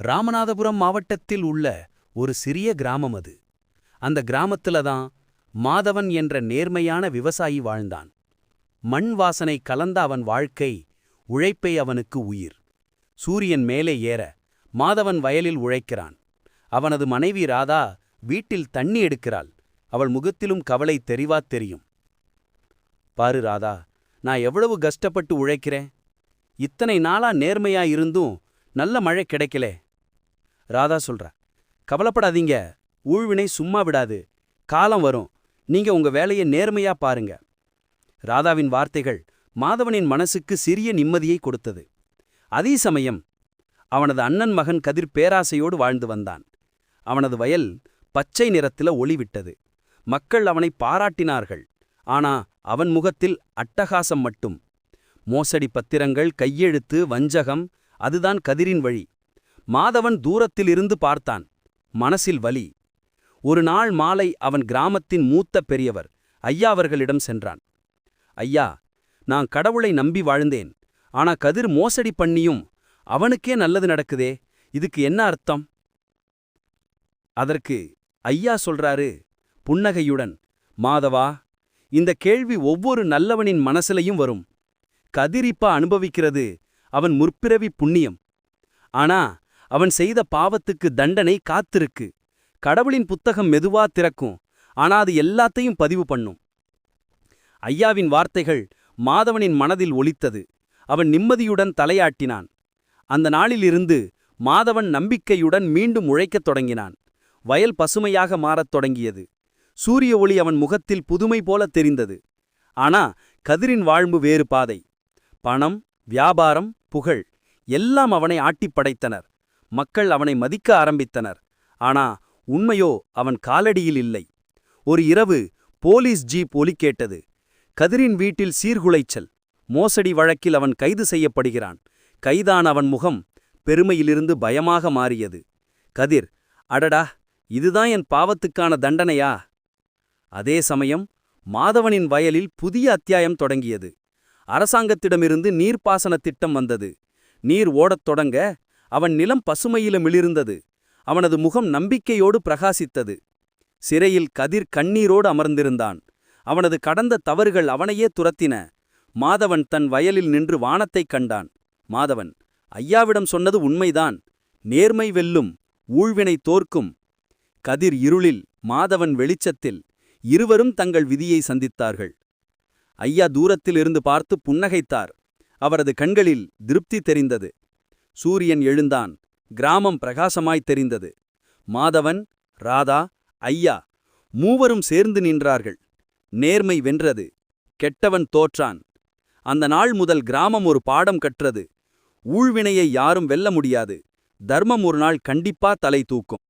ராமநாதபுரம் மாவட்டத்தில் உள்ள ஒரு சிறிய கிராமம் அது. அந்த கிராமத்துல தான் மாதவன் என்ற நேர்மையான விவசாயி வாழ்ந்தான். மண் வாசனை கலந்த அவன் வாழ்க்கை உழைப்பை அவனுக்கு உயிர். சூரியன் மேலே ஏற மாதவன் வயலில் உழைக்கிறான். அவனது மனைவி ராதா வீட்டில் தண்ணி எடுக்கிறாள். அவள் முகத்திலும் கவலை தெரிவாத் தெரியும். பாரு ராதா நான் எவ்வளவு கஷ்டப்பட்டு உழைக்கிறேன். இத்தனை நாளா நேர்மையா இருந்தும் நல்ல மழை கிடைக்கலே. ராதா சொல்றா கவலைப்படாதீங்க ஊழ்வினை சும்மா விடாது காலம் வரும் நீங்க உங்க வேலையை நேர்மையா பாருங்க. ராதாவின் வார்த்தைகள் மாதவனின் மனசுக்கு சிறிய நிம்மதியை கொடுத்தது. அதே சமயம் அவனது அண்ணன் மகன் கதிர் பேராசையோடு வாழ்ந்து வந்தான். அவனது வயல் பச்சை நிறத்தில ஒளிவிட்டது. மக்கள் அவனை பாராட்டினார்கள் ஆனா அவன் முகத்தில் அட்டகாசம் மட்டும். மோசடி பத்திரங்கள் கையெழுத்து வஞ்சகம் அதுதான் கதிரின் வழி. மாதவன் தூரத்திலிருந்து பார்த்தான். மனசில் வலி. ஒரு நாள் மாலை அவன் கிராமத்தின் மூத்த பெரியவர் ஐயா அவர்களிடம் சென்றான். ஐயா நான் கடவுளை நம்பி வாழ்ந்தேன். ஆனா கதிர் மோசடி பண்ணியும் அவனுக்கே நல்லது நடக்குதே. இதுக்கு என்ன அர்த்தம்? அதற்கு ஐயா சொல்றாரு புன்னகையுடன் மாதவா இந்த கேள்வி ஒவ்வொரு நல்லவனின் மனசிலையும் வரும். கதிரிப்பா அனுபவிக்கிறது அவன் முற்பிறவி புண்ணியம். ஆனா அவன் செய்த பாவத்துக்கு தண்டனை காத்திருக்கு. கடவுளின் புத்தகம் மெதுவா திறக்கும். ஆனா அது எல்லாத்தையும் பதிவு பண்ணும். ஐயாவின் வார்த்தைகள் மாதவனின் மனதில் ஒலித்தது. அவன் நிம்மதியுடன் தலையாட்டினான். அந்த நாளிலிருந்து மாதவன் நம்பிக்கையுடன் மீண்டும் உழைக்கத் தொடங்கினான். வயல் பசுமையாக மாறத் தொடங்கியது. சூரிய ஒளி அவன் முகத்தில் புதுமை போல தெரிந்தது. ஆனா கதிரின் வாழ்வு வேறு பாதை. பணம் வியாபாரம் புகழ் எல்லாம் அவனை ஆட்டிப் படைத்தனர். மக்கள் அவனை மதிக்க ஆரம்பித்தனர். ஆனா உண்மையோ அவன் காலடியில் இல்லை. ஒரு இரவு போலீஸ் ஜீப் ஒலி கேட்டது. கதிரின் வீட்டில் சீர்குலைச்சல். மோசடி வழக்கில் அவன் கைது செய்யப்படுகிறான். கைதான அவன் முகம் பெருமையிலிருந்து பயமாக மாறியது. கதிர் அடடா இதுதான் என் பாவத்துக்கான தண்டனையா? அதே சமயம் மாதவனின் வயலில் புதிய அத்தியாயம் தொடங்கியது. அரசாங்கத்திடமிருந்து நீர்ப்பாசன திட்டம் வந்தது. நீர் ஓடத் தொடங்க அவன் நிலம் பசுமையிலும் மிளிர்ந்தது அவனது முகம் நம்பிக்கையோடு பிரகாசித்தது. சிறையில் கதிர் கண்ணீரோடு அமர்ந்திருந்தான். அவனது கடந்த தவறுகள் அவனையே துரத்தின. மாதவன் தன் வயலில் நின்று வானத்தைக் கண்டான். மாதவன் ஐயாவிடம் சொன்னது உண்மைதான். நேர்மை வெல்லும் ஊழ்வினை தோற்கும். கதிர் இருளில் மாதவன் வெளிச்சத்தில் இருவரும் தங்கள் விதியை சந்தித்தார்கள். ஐயா தூரத்தில் இருந்து பார்த்து புன்னகைத்தார். அவரது கண்களில் திருப்தி தெரிந்தது. சூரியன் எழுந்தான். கிராமம் பிரகாசமாய் தெரிந்தது. மாதவன் ராதா ஐயா மூவரும் சேர்ந்து நின்றார்கள். நேர்மை வென்றது. கெட்டவன் தோற்றான். அந்த நாள் முதல் கிராமம் ஒரு பாடம் கற்றது. ஊழ்வினையை யாரும் வெல்ல முடியாது. தர்மம் ஒரு நாள் கண்டிப்பா தலை தூக்கும்.